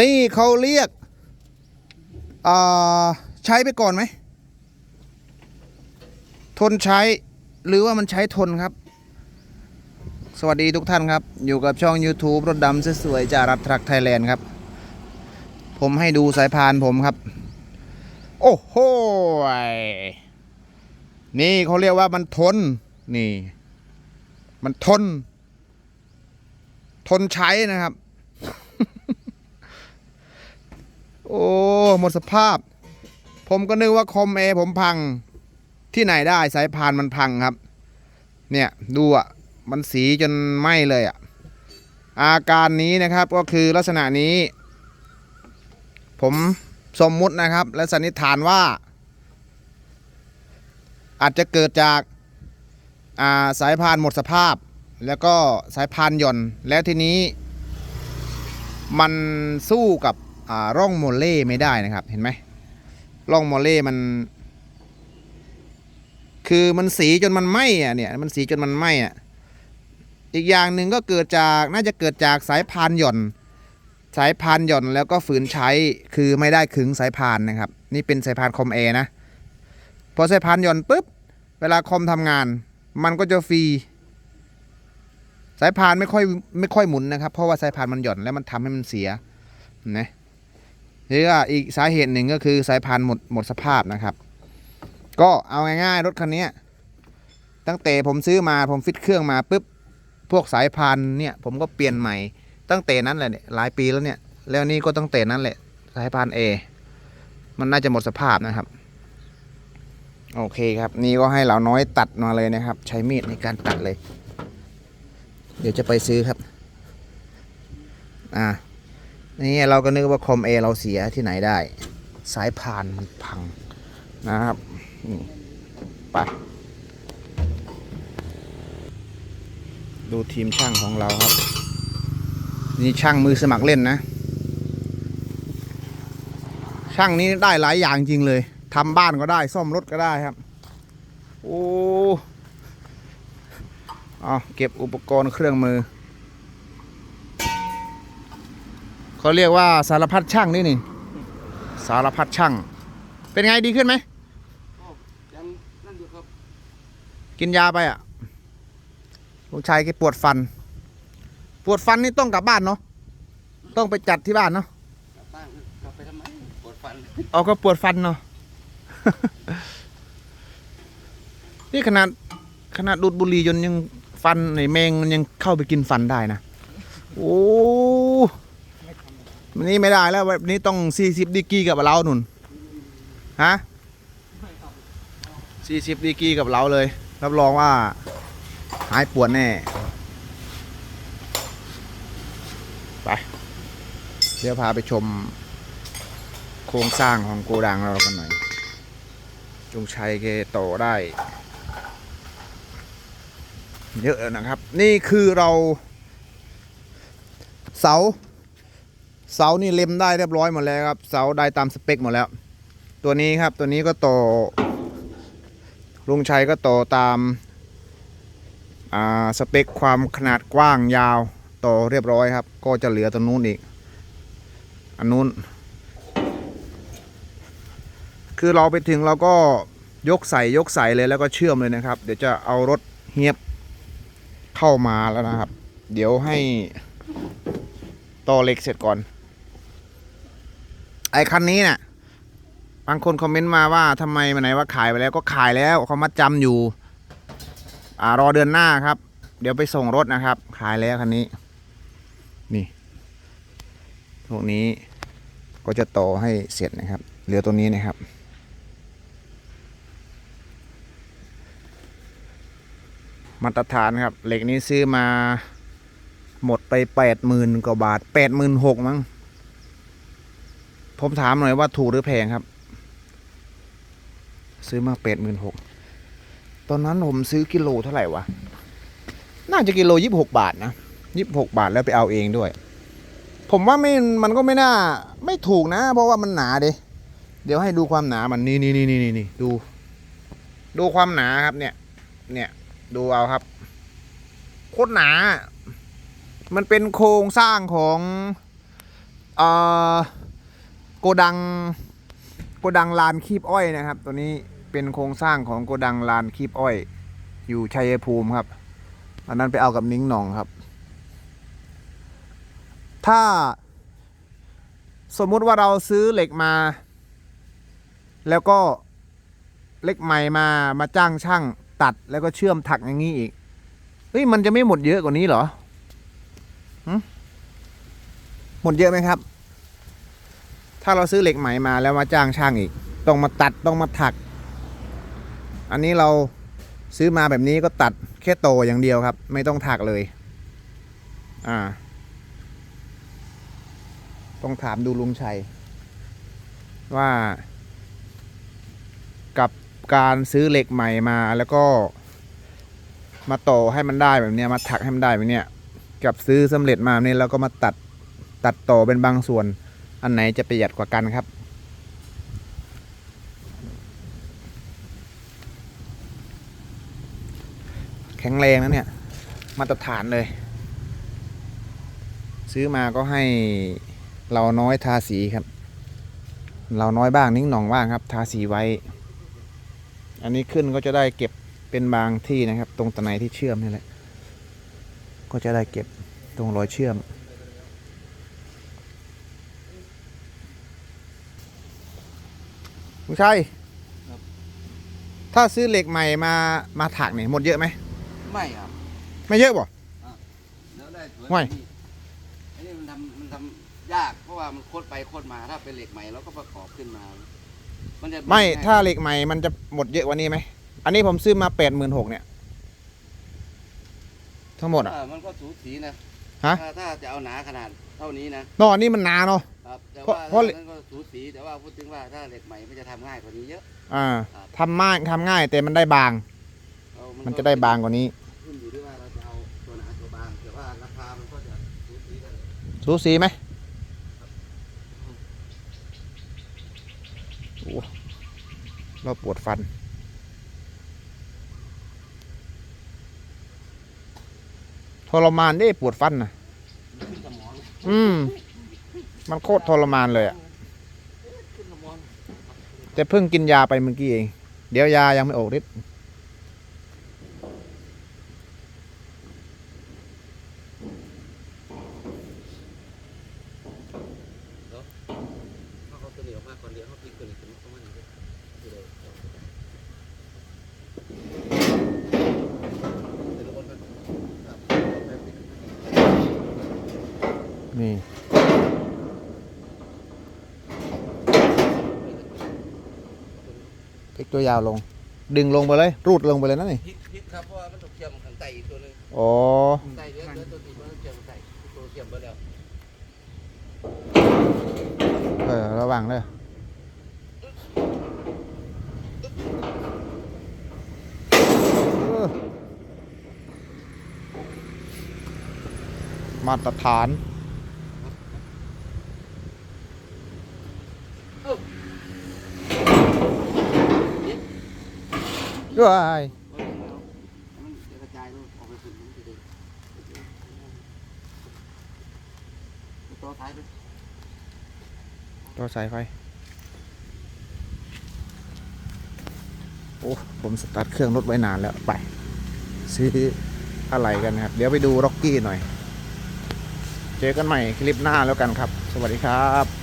นี่เขาเรียกใช้ไปก่อนไหม ทนใช้หรือว่ามันใช้ทนครับ สวัสดีทุกท่านครับ อยู่กับช่อง YouTube รถดำสวยๆจากรัฐทรักไทยแลนด์ครับ ผมให้ดูสายพานผมครับ โอ้โหนี่เขาเรียกว่ามันทน นี่ มันทน ทนใช้นะครับ โอ้หมดสภาพ ผมก็นึกว่าคอมเอผมพังที่ไหนได้สายพานมันพังครับ เนี่ยดูอะมันสีจนไหม้เลยอะอาการนี้นะครับก็คือลักษณะนี้ ผมสมมุตินะครับ และสันนิษฐานว่า อาจจะเกิดจากาสายพานหมดสภาพ แล้วก็สายพานหย่อนแล้วทีนี้ มันสู้กับ ร่องโมเล่ไม่ได้นะครับ เห็นไหมร่องโมเล่มัน คือมันสีจนมันไหม้อะเนี่ย มันสีจนมันไหม้อะอีกอย่างหนึ่งก็เกิดจากน่าจะเกิดจากสายพานหย่อน สายพานหย่อนแล้วก็ฝืนใช้คือไม่ได้ขึงสายพานนะครับ นี่เป็นสายพานคอมเอร์นะพอสายพานหย่อนปุ๊บเวลาคอมทำงาน มันก็จะฟรีสายพานไม่ค่อยไม่ค่อยหมุนนะครับ เพราะว่าสายพานมันหย่อนแล้วมันทำให้มันเสียนะ หรืออีกสาเหตุหนึ่งก็คือสายพานหมดหมดสภาพนะครับ ก็เอาง่ายๆ รถคันนี้ตั้งแต่ผมซื้อมาผมฟิตเครื่องมาปุ๊บพวกสายพานเนี่ยผมก็เปลี่ยนใหม่ตั้งแต่นั้นแหละเนี่ยหลายปีแล้วเนี่ย แล้วนี่ก็ตั้งแต่นั้นแหละสายพานเอมันน่าจะหมดสภาพนะครับ โอเคครับ นี่ก็ให้เหล่าน้อยตัดมาเลยนะครับ ใช้มีดในการตัดเลย เดี๋ยวจะไปซื้อครับ อ่า นี่เราก็นึกว่าคอมเอเราเสียที่ไหนได้ สายพานมันพังนะครับนี่ไปดูทีมช่างของเราครับ นี่ช่างมือสมัครเล่นนะ ช่างนี้ได้หลายอย่างจริงเลยทำบ้านก็ได้ ซ่อมรถก็ได้ครับ โอ้เอาเก็บอุปกรณ์เครื่องมือ เขาเรียกว่าสารพัดช่างนี่นี่ สารพัดช่าง เป็นไงดีขึ้นไหมยังนั่นอยู่ครับกินยาไปอะลูกชายแกปวดฟัน ปวดฟันนี่ต้องกลับบ้านเนาะต้องไปจัดที่บ้านเนาะกลับบ้านกลับไปทำไมปวดฟันเอาก็ปวดฟันเนาะ นี่ขนาดขนาดดูดบุหรี่จนยังฟันในแมงมันยังเข้าไปกินฟันได้นะ โอ้ วันนี้ไม่ได้แล้ววันนี้ต้องสี่สิบดีกรีกับเราหนุนฮะสี่สิบดีกรีกับเราเลย รับรองว่า หายปวดแน่ ไป เดี๋ยวพาไปชม โครงสร้างของโกดังเรากันหน่อย จงชัยเกโตได้ เยอะนะครับ นี่คือเรา เสา เสานี่เล็มได้เรียบร้อยหมดแล้วครับ เสาได้ตามสเปคหมดแล้ว ตัวนี้ครับตัวนี้ก็โตลุงชัยก็โตตามาสเปคความขนาดกว้างยาวโตเรียบร้อยครับ ก็จะเหลือตัวนู้นอีก อันนู้น คือเราไปถึงเราก็ยกใส่ยกใส่เลยแล้วก็เชื่อมเลยนะครับ เดี๋ยวจะเอารถเฮียบเข้ามาแล้วนะครับ เดี๋ยวให้ต่อเหล็กเสร็จก่อน ไอ้คันนี้เนี่ยบางคนคอมเมนต์มาว่าทำไมมันไหนว่าขายไปแล้วก็ขายแล้วเขามาจำอยู่ อ่ารอเดือนหน้าครับ เดี๋ยวไปส่งรถนะครับ ขายแล้วคันนี้ นี่พวกนี้ก็จะต่อให้เสร็จนะครับ เหลือตัวนี้นะครับ มาตรฐานครับ เหล็กนี้ซื้อมาหมดไปแปดหมื่นกว่าบาทแปดหมื่นหกมั้ง ผมถามหน่อยว่าถูกหรือแพงครับ ซื้อมาแปดหมื่นหกตอนนั้นผมซื้อกิโลเท่าไหร่วะ น่าจะกิโลยี่สิบหกบาทนะยี่สิบหกบาทแล้วไปเอาเองด้วย ผมว่าไม่มันก็ไม่น่า ไม่ถูกนะ เพราะว่ามันหนาเดเดี๋ยวให้ดูความหนามันนี่นี่นี่นี่นี่ดู ดูความหนาครับ เนี่ย เนี่ย ดูเอาครับโคตรหนา มันเป็นโครงสร้างของเออ่อ โกดังโกดังลานคีบอ้อยนะครับ ตัวนี้เป็นโครงสร้างของโกดังลานคีบอ้อย อยู่ชัยภูมิครับอันนั้นไปเอากับนิ้งหนองครับ ถ้าสมมุติว่าเราซื้อเหล็กมา แล้วก็เหล็กใหม่มามาจ้างช่างตัดแล้วก็เชื่อมถักอย่างนี้อีกเฮ้ยมันจะไม่หมดเยอะกว่านี้เหรอหึหมดเยอะไหมครับ ถ้าเราซื้อเหล็กใหม่มาแล้วมาจ้างช่างอีก ต้องมาตัดต้องมาถัก อันนี้เราซื้อมาแบบนี้ก็ตัดแค่โตอย่างเดียวครับ ไม่ต้องถักเลย อ่า ต้องถามดูลุงชัย ว่า กับการซื้อเหล็กใหม่มาแล้วก็ มาโตให้มันได้แบบนี้มาถักให้มันได้แบบเนี้ยกับซื้อสำเร็จมาเนี่ยแล้วก็มาตัดตัดต่อเป็นบางส่วน อันไหนจะประหยัดกว่ากันครับ แข็งแรงนะเนี่ย มาตรฐานเลย ซื้อมาก็ให้เราน้อยทาสีครับ เราน้อยบ้างนิ้งหน่องบ้างครับ ทาสีไว้ อันนี้ขึ้นก็จะได้เก็บเป็นบางที่นะครับ ตรงตะไนที่เชื่อมนี่แหละ ก็จะได้เก็บตรงรอยเชื่อม ลุงชัยครับ ถ้าซื้อเหล็กใหม่มามาถักเนี่ยหมดเยอะไหมไม่ครับไม่เยอะบ่ แล้วได้สวยไม่กว่านี้อันนี้มันทำมันทำยากเพราะว่ามันโคตรไปโคตรมาถ้าเป็นเหล็กใหม่เราก็ประกอบขึ้นมา มันจะไม่ง่ยถ้าเหล็กใหม่มันจะหมดเยอะกว่านี้ไหมอันนี้ผมซื้อมาแปดหมื่นหกเนี่ย ทั้งหมดอะ เออมันก็สูสีนะฮะ ถ้าถ้าจะเอาหนาขนาดเท่านี้นะนอนนี่มันหนาเนาะ ครับแต่เพราะว่าเพราะเหล็กนั่นก็สูสีแต่ว่าพูดถึงว่าถ้าเหล็กใหม่มันจะทำง่ายกว่านี้เยอะอ่าครับทำง่ายทำง่ายแต่มันได้บางเอามันจะได้บางกว่านี้ ขึ้นอยู่ด้วยว่าเราจะเอาตัวหนาตัวบางแต่ว่าราคามันก็จะสูสีกันสูสีไหมโอ้เราปวดฟัน ทรมานได้ปวดฟันนะขึ้นสมองอืม มันโคตรทรมานเลยอะแต่เพิ่งกินยาไปเมื่อกี้เอง เดี๋ยวยายังไม่ออกฤทธิ์นี่ยวมากก่อนเดียวเขาพ ลิกตัวนี้ขึ้นเข้ามาหนึ่งด้วยดูเลยเดี๋ยวเราวนกันครับเอาไปพลิกนี่พลิกตัวยาวลง ดึงลงไปเลย รูดลงไปเลยนะนี่พลิกพลิกครับเพราะว่ามันต้องเชื่อมข้างใต้อีกตัวหนึงอ๋อใต้เดี๋ยวเดี๋ยวตัวนี้มันต้องเชื่อมข้างใต้ตัวเชื่อมไปแล้วเออระวังเลยเออมาตรฐาน ด้วยมันจะกระจายออกไปสุดมันจะดีตัวท้ายด้วยตัวสายไฟ โอ้ ผมสตาร์ทเครื่องรถไว้นานแล้ว ไป ซื้ออะไรกันครับ เดี๋ยวไปดูร็อกกี้หน่อย เจอกันใหม่คลิปหน้าแล้วกันครับ สวัสดีครับ